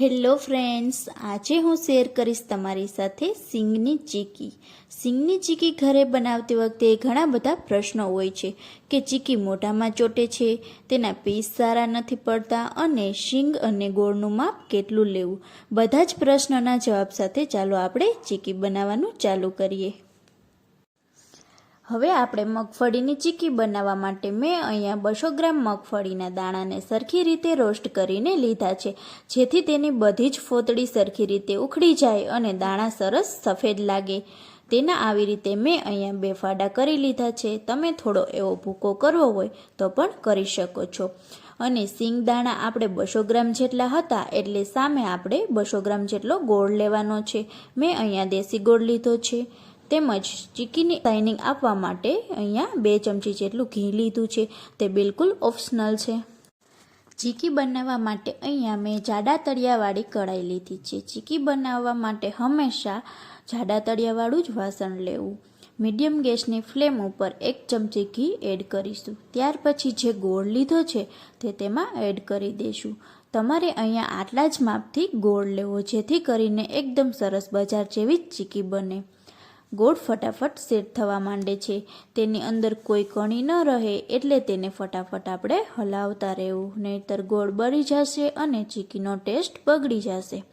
Hello friends, આજે હું share કરીશ તમારી સાથે સિંગની ચીકી. સિંગની ચીકી ઘરે બનાવતી વખતે ઘણા બધા પ્રશ્નો હોય છે કે ચીકી મોઢામાં ચોટે છે, તેના પીસ સારા નથી પડતા અને શીંગ અને ગોળનું માપ કેટલું લેવું? બધા જ પ્રશ્નોના જવાબ સાથે ચાલો આપણે ચીકી બનાવવાનું ચાલુ કરીએ. હવે આપણે મગફળીની ચીકી બનાવવા માટે મેં અહીંયા બસો ગ્રામ મગફળીના દાણાને સરખી રીતે રોસ્ટ કરીને લીધા છે. જેથી તેની બધી જ ફોતળી સરખી રીતે ઉખડી જાય અને દાણા સરસ સફેદ લાગે. તેના આવી રીતે મેં અહીંયા બે ફાડા કરી લીધા છે. તમે થોડો એવો ભૂકો કરવો હોય તો પણ કરી શકો છો. અને સિંગ દાણા આપણે બસો ગ્રામ જેટલા હતા એટલે સામે આપણે બસો ગ્રામ જેટલો ગોળ લેવાનો છે. મેં અહીંયા દેશી ગોળ લીધો છે. તેમજ ચીકીની શાઇનિંગ આપવા માટે અહીંયા બે ચમચી જેટલું ઘી લીધું છે. તે બિલકુલ ઓપ્શનલ છે. ચીકી બનાવવા માટે અહીંયા મેં જાડા તળિયાવાળી કઢાઈ લીધી છે. ચીકી બનાવવા માટે હંમેશા જાડા તળિયાવાળું જ વાસણ લેવું. મીડિયમ ગેસની ફ્લેમ ઉપર એક ચમચી ઘી એડ કરીશું. ત્યાર પછી જે ગોળ લીધો છે તે તેમાં એડ કરી દઈશું. તમારે અહીંયા આટલા જ માપથી ગોળ લેવો, જેથી કરીને એકદમ સરસ બજાર જેવી જ ચીકી બને. ગોળ ફટાફટ સેટ થવા માંડે છે. તેની અંદર કોઈ કણી ન રહે એટલે તેને ફટાફટ આપણે હલાવતા રહેવું. નહીતર ગોળ બળી જશે અને ચીકીનો ટેસ્ટ બગડી જશે.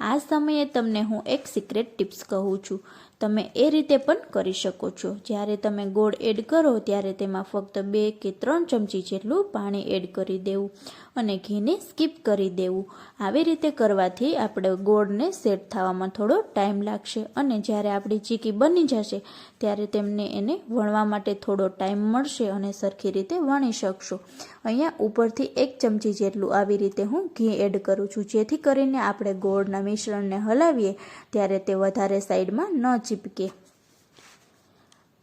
આ સમયે તમને હું એક સિક્રેટ ટિપ્સ કહું છું. તમે એ રીતે પણ કરી શકો છો. જ્યારે તમે ગોળ એડ કરો, ત્યારે તેમાં ફક્ત બે કે ત્રણ ચમચી જેટલું પાણી એડ કરી દેવું અને ઘીને સ્કીપ કરી દેવું. આવી રીતે કરવાથી આપણે ગોળને સેટ થવામાં થોડો ટાઈમ લાગશે અને જ્યારે આપણી ચીકી બની જશે, ત્યારે તેમને એને વણવા માટે થોડો ટાઈમ મળશે અને સરખી રીતે વણી શકશો. અહીંયા ઉપરથી એક ચમચી જેટલું આવી રીતે હું ઘી એડ કરું છું. જેથી કરીને આપણે ગોળના મિશ્રણને હલાવીએ, ત્યારે તે વધારે સાઈડમાં ન ચીપકે.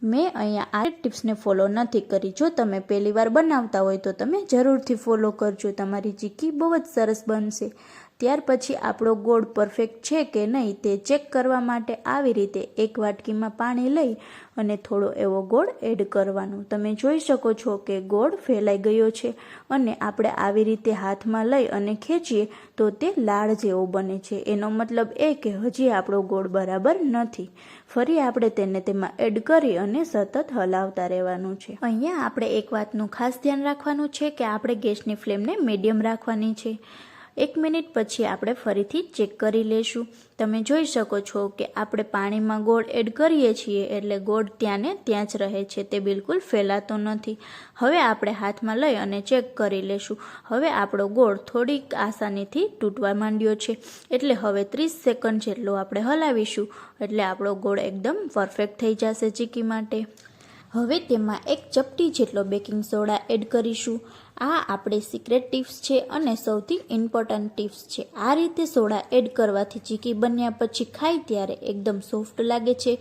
મેં અહીંયા આ ટિપ્સને ફોલો નથી કરી. જો તમે પહેલીવાર બનાવતા હોય તો તમે જરૂરથી ફોલો કરજો. તમારી ચીકી બહુ જ સરસ બનશે. ત્યાર પછી આપણો ગોળ પરફેક્ટ છે કે નહીં તે ચેક કરવા માટે આવી રીતે એક વાટકીમાં પાણી લઈ અને થોડો એવો ગોળ એડ કરવાનો. તમે જોઈ શકો છો કે ગોળ ફેલાઈ ગયો છે અને આપણે આવી રીતે હાથમાં લઈ અને ખેંચીએ તો તે લાળ જેવો બને છે. એનો મતલબ એ કે હજી આપણો ગોળ બરાબર નથી. ફરી આપણે તેને તેમાં એડ કરી અને સતત હલાવતા રહેવાનું છે. અહીંયા આપણે એક વાતનું ખાસ ધ્યાન રાખવાનું છે કે આપણે ગેસની ફ્લેમને મીડિયમ રાખવાની છે. એક મિનિટ પછી આપણે ફરીથી ચેક કરી લેશું. તમે જોઈ શકો છો કે આપણે પાણીમાં ગોળ એડ કરીએ છીએ એટલે ગોળ ત્યાં ને ત્યાં જ રહે છે. તે બિલકુલ ફેલાતો નથી. હવે આપણે હાથમાં લઈ અને ચેક કરી લેશું. હવે આપણો ગોળ થોડીક આસાનીથી તૂટવા માંડ્યો છે. એટલે હવે ત્રીસ સેકન્ડ જેટલો આપણે હલાવીશું. એટલે આપણો ગોળ એકદમ પરફેક્ટ થઈ જશે ચીકી માટે. હવે તેમાં એક ચપટી જેટલો બેકિંગ સોડા એડ કરીશું. આ આપણે સિક્રેટ ટિપ્સ છે અને સૌથી ઇમ્પોર્ટન્ટ ટિપ્સ છે. આ રીતે સોડા એડ કરવાથી ચીકી બન્યા પછી ખાય ત્યારે એકદમ સોફ્ટ લાગે છે.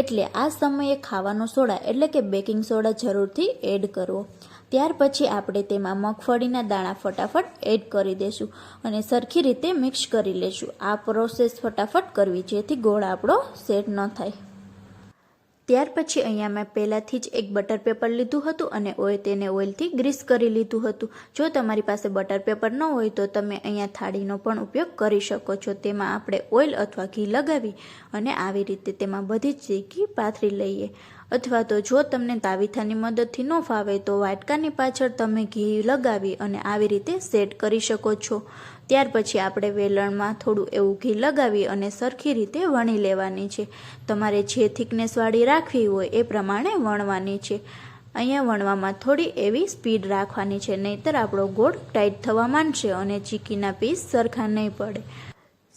એટલે આ સમયે ખાવાનો સોડા, એટલે કે બેકિંગ સોડા જરૂરથી એડ કરવો. ત્યાર પછી આપણે તેમાં મગફળીના દાણા ફટાફટ એડ કરી દઈશું અને સરખી રીતે મિક્સ કરી લઈશું આ પ્રોસેસ ફટાફટ કરવી, જેથી ગોળ આપણો સેટ ન થાય. ત્યાર પછી અહીંયા મેં પહેલાંથી જ એક બટર પેપર લીધું હતું અને ઓઇલ તેને ઓઇલથી ગ્રીસ કરી લીધું હતું. જો તમારી પાસે બટર પેપર ન હોય તો તમે અહીંયા થાળીનો પણ ઉપયોગ કરી શકો છો. તેમાં આપણે ઓઇલ અથવા ઘી લગાવી અને આવી રીતે તેમાં બધી જ ઘી પાથરી લઈએ. અથવા તો જો તમને તાવીથાની મદદથી ન ફાવે તો વાટકાની પાછળ તમે ઘી લગાવી અને આવી રીતે સેટ કરી શકો છો. ત્યાર પછી આપણે વેલણમાં થોડું એવું ઘી લગાવી અને સરખી રીતે વણી લેવાની છે. તમારે જે થિકનેસવાળી રાખવી હોય એ પ્રમાણે વણવાની છે. અહીંયા વણવામાં થોડી એવી સ્પીડ રાખવાની છે, નહીતર આપણો ગોળ ટાઈટ થવા માંડશે અને ચીકીના પીસ સરખા નહીં પડે.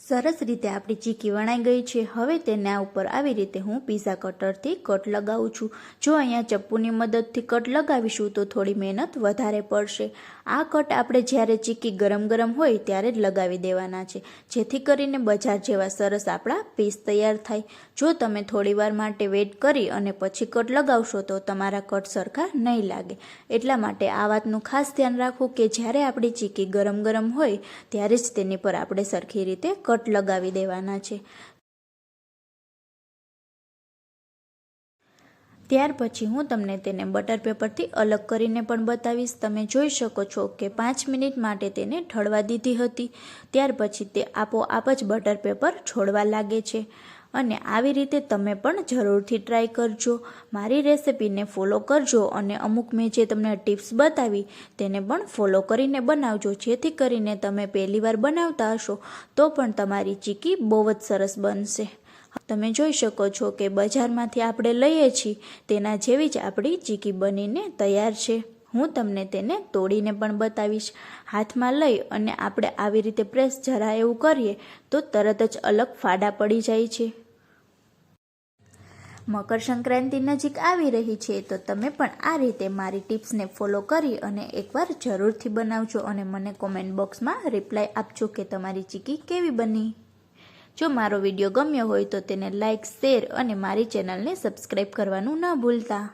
સરસ રીતે આપણી ચીકી વણાઈ ગઈ છે. હવે તેના ઉપર આવી રીતે હું પીઝા કટરથી કટ લગાવું છું. જો અહીંયા ચપ્પુની મદદથી કટ લગાવીશું તો થોડી મહેનત વધારે પડશે. આ કટ આપણે જ્યારે ચીકી ગરમ ગરમ હોય ત્યારે જ લગાવી દેવાના છે, જેથી કરીને બજાર જેવા સરસ આપણા પીસ તૈયાર થાય. જો તમે થોડીવાર માટે વેઇટ કરી અને પછી કટ લગાવશો તો તમારા કટ સરખા નહીં લાગે. એટલા માટે આ વાતનું ખાસ ધ્યાન રાખવું કે જ્યારે આપણી ચીકી ગરમ ગરમ હોય, ત્યારે જ તેની પર આપણે સરખી રીતે કટ કટ લગાવી દેવાના છે. ત્યાર પછી હું તમને તેને બટર પેપરથી અલગ કરીને પણ બતાવીશ. તમે જોઈ શકો છો કે પાંચ મિનિટ માટે તેને ઠળવા દીધી હતી. ત્યાર પછી તે આપોઆપ જ બટર પેપર છોડવા લાગે છે. અને આવી રીતે તમે પણ જરૂરથી ટ્રાય કરજો. મારી રેસિપીને ફોલો કરજો અને અમુક મેં જે તમને ટિપ્સ બતાવી તેને પણ ફોલો કરીને બનાવજો. જેથી કરીને તમે પહેલીવાર બનાવતા હશો તો પણ તમારી ચીકી બહુ જ સરસ બનશે. તમે જોઈ શકો છો કે બજારમાંથી આપણે લઈએ છીએ તેના જેવી જ આપણી ચીકી બનીને તૈયાર છે. હું તમને તેને તોડીને પણ બતાવીશ. હાથમાં લઈ અને આપણે આવી રીતે પ્રેસ જરા એવું કરીએ તો તરત જ અલગ ફાડા પડી જાય છે. મકર સંક્રાંતિ નજીક આવી રહી છે તો તમે પણ આ રીતે મારી ટિપ્સને ફોલો કરી અને એકવાર જરૂરથી બનાવજો અને મને કોમેન્ટ બોક્સમાં રિપ્લાય આપજો કે તમારી ચીકી કેવી બની. જો મારો વીડિયો ગમ્યો હોય તો તેને લાઇક શેર અને મારી ચેનલને સબસ્ક્રાઈબ કરવાનું ન ભૂલતા.